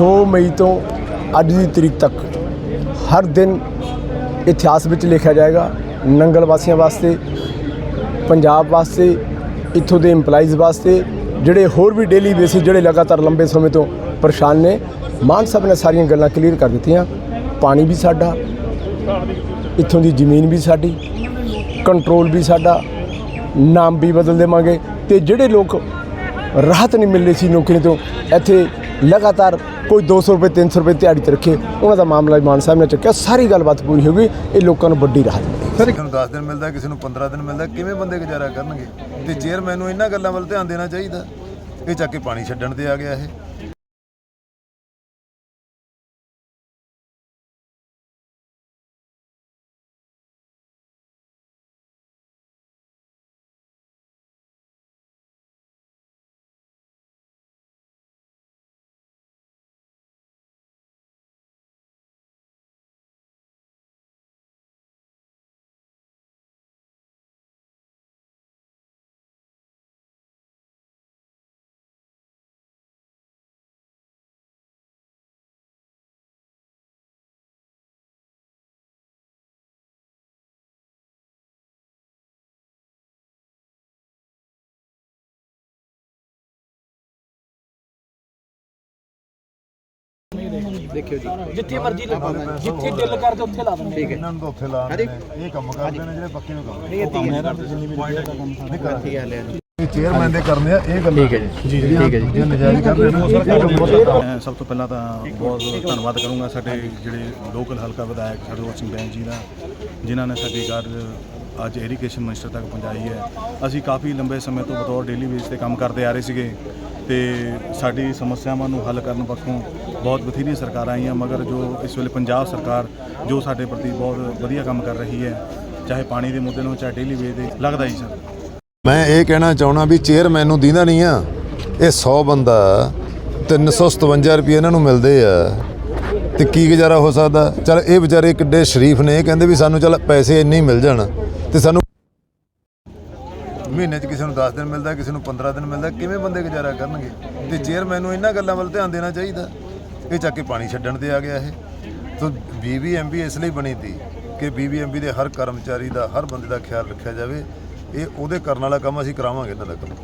2 ਮਈ ਤੋਂ ਅੱਜ ਦੀ ਤਰੀਕ ਤੱਕ ਹਰ ਦਿਨ ਇਤਿਹਾਸ ਵਿੱਚ ਲਿਖਿਆ ਜਾਏਗਾ ਨੰਗਲ ਵਾਸੀਆਂ ਵਾਸਤੇ, ਪੰਜਾਬ ਵਾਸਤੇ, ਇੱਥੋਂ ਦੇ EMPLOYEES ਵਾਸਤੇ, ਜਿਹੜੇ ਹੋਰ ਵੀ ਡੇਲੀ ਬੇਸਿਸ ਜਿਹੜੇ ਲਗਾਤਾਰ ਲੰਬੇ ਸਮੇਂ ਤੋਂ ਪਰੇਸ਼ਾਨ ਨੇ, ਮਾਨ ਸਾਹਿਬ ਨੇ ਸਾਰੀਆਂ ਗੱਲਾਂ ਕਲੀਅਰ ਕਰ ਦਿੱਤੀਆਂ। ਪਾਣੀ ਵੀ ਸਾਡਾ, ਇੱਥੋਂ ਦੀ ਜ਼ਮੀਨ ਵੀ ਸਾਡੀ ਕੰਟਰੋਲ ਵੀ ਸਾਡਾ, ਨਾਮ ਵੀ ਬਦਲ ਦੇਵਾਂਗੇ ਤੇ ਜਿਹੜੇ ਲੋਕ ਰਾਹਤ ਨਹੀਂ ਮਿਲ ਰਹੀ ਸੀ ਨੌਕਰੀ ਤੋਂ, ਇੱਥੇ ਲਗਾਤਾਰ ਕੋਈ 200 ਰੁਪਏ 300 ਰੁਪਏ ਦਿਹਾੜੀ ਤੇ ਰੱਖੇ, ਉਹਨਾਂ ਦਾ ਮਾਮਲਾ ਮਾਨ ਸਾਹਿਬ ਨੇ ਚੱਕਿਆ, ਸਾਰੀ ਗੱਲਬਾਤ ਪੂਰੀ ਹੋ ਗਈ, ਇਹ ਲੋਕਾਂ ਨੂੰ ਵੱਡੀ ਰਾਹਤ ਮਿਲੀ। ਕਿਸੇ ਨੂੰ 10 ਦਿਨ ਮਿਲਦਾ, ਕਿਸੇ ਨੂੰ 15 ਦਿਨ ਮਿਲਦਾ, ਕਿਵੇਂ ਬੰਦੇ ਗੁਜ਼ਾਰਾ ਕਰਨਗੇ? ਤੇ ਚੇਅਰਮੈਨ ਨੂੰ ਇਹਨਾਂ ਗੱਲਾਂ ਵੱਲ ਧਿਆਨ ਦੇਣਾ ਚਾਹੀਦਾ। ਇਹ ਚੱਕ ਕੇ ਪਾਣੀ ਛੱਡਣ ਤੇ ਆ ਗਿਆ ਇਹ। ਜਿੱਥੇ ਮਰਜ਼ੀ ਲਗਾਓ ਜਿੱਥੇ ਦਿਲ ਕਰਦਾ ਉੱਥੇ ਲਾ ਦਿੰਦੇ ਠੀਕ ਹੈ। ਇਹਨਾਂ ਨੂੰ ਤਾਂ ਉੱਥੇ ਲਾਉਂਦੇ ਨੇ। ਇਹ ਕੰਮ ਕਰਦੇ ਨੇ ਜਿਹੜੇ ਪੱਕੇ ਨੂੰ ਕੰਮ ਨਹੀਂ ਇਹ ਇਹ ਚੇਅਰਮੈਨ ਦੇ ਕਰਨੇ ਆ ਇਹ ਗੱਲਾਂ ਠੀਕ ਹੈ ਜੀ। ਠੀਕ ਹੈ ਜੀ ਜੇ। ਨਜਾਇਜ਼ ਕਰਦੇ ਨੇ ਕੰਮ ਬਹੁਤ ਮੈਂ ਸਭ ਤੋਂ ਪਹਿਲਾਂ ਤਾਂ ਬਹੁਤ ਧੰਨਵਾਦ ਕਰੂੰਗਾ ਸਾਡੇ ਜਿਹੜੇ ਲੋਕਲ ਹਲਕਾ ਵਿਧਾਇਕ ਸਰਦਾਰ ਸਿੰਘ ਬੈਂਸ ਜੀ ਦਾ ਜਿਨ੍ਹਾਂ ਨੇ ਸਾਡੀ ਗੱਲ ਅੱਜ ਇਰੀਗੇਸ਼ਨ ਮਿਨਿਸਟਰ ਤੱਕ ਪਹੁੰਚਾਈ ਹੈ। ਅਸੀਂ ਕਾਫੀ ਲੰਬੇ ਸਮੇਂ ਤੋਂ ਬਤੌਰ ਡੇਲੀ ਬੇਸ ਤੇ ਕੰਮ ਕਰਦੇ ਆ ਰਹੇ ਸੀਗੇ। ਤੇ ਸਾਡੀ ਸਮੱਸਿਆਵਾਂ ਨੂੰ ਹੱਲ ਕਰਨ ਪੱਖੋਂ ਬਹੁਤ ਬਥੇਰੀਆਂ ਸਰਕਾਰਾਂ ਆਈਆਂ, ਮਗਰ ਜੋ ਇਸ ਵੇਲੇ ਪੰਜਾਬ ਸਰਕਾਰ ਜੋ ਸਾਡੇ ਪ੍ਰਤੀ ਬਹੁਤ ਵਧੀਆ ਕੰਮ ਕਰ ਰਹੀ ਹੈ, ਚਾਹੇ ਪਾਣੀ ਦੇ ਮੁੱਦੇ ਨੂੰ, ਚਾਹੇ ਡੇਲੀ ਵੇਸ ਦੇ, ਲੱਗਦਾ ਹੀ ਸਰ। ਮੈਂ ਇਹ ਕਹਿਣਾ ਚਾਹਣਾ ਵੀ ਚੇਅਰਮੈਨ ਨੂੰ ਦੀਂਦਾ ਨਹੀਂ ਆ। ਇਹ 100 ਬੰਦਾ 357 ਰੁਪਏ ਇਹਨਾਂ ਨੂੰ ਮਿਲਦੇ ਆ। ਤੇ ਕੀ ਗੁਜ਼ਾਰਾ ਹੋ ਸਕਦਾ? ਚਲ ਇਹ ਵਿਚਾਰੇ ਕਿੱਡੇ ਸ਼ਰੀਫ ਨੇ, ਇਹ ਕਹਿੰਦੇ ਵੀ ਸਾਨੂੰ ਚਲ ਪੈਸੇ ਇੰਨੇ ਹੀ ਮਿਲ ਜਾਣ। ਤੇ ਸਾਨੂੰ ਮਹੀਨੇ 'ਚ ਕਿਸੇ ਨੂੰ 10 ਦਿਨ ਮਿਲਦਾ, ਕਿਸੇ ਨੂੰ 15 ਦਿਨ ਮਿਲਦਾ, ਕਿਵੇਂ ਬੰਦੇ ਗੁਜ਼ਾਰਾ ਕਰਨਗੇ? ਤੇ ਚੇਅਰਮੈਨ ਨੂੰ ਇਹਨਾਂ ਗੱਲਾਂ ਵੱਲ ਧਿਆਨ ਦੇਣਾ ਚਾਹੀਦਾ। ਇਹ ਚੱਕ ਕੇ ਪਾਣੀ ਛੱਡਣ ਤੇ ਆ ਗਿਆ ਇਹ। ਸੋ ਬੀਬੀਐਮਬੀ ਇਸ ਲਈ ਬਣੀ ਤੀ ਕਿ ਬੀਬੀਐਮਬੀ ਦੇ ਹਰ ਕਰਮਚਾਰੀ ਦਾ, ਹਰ ਬੰਦੇ ਦਾ ਖਿਆਲ ਰੱਖਿਆ ਜਾਵੇ। ਇਹ ਉਹਦੇ ਕਰਨ ਵਾਲਾ ਕੰਮ ਅਸੀਂ ਕਰਾਵਾਂਗੇ ਇਹਨਾਂ ਦਾ ਕੰਮ।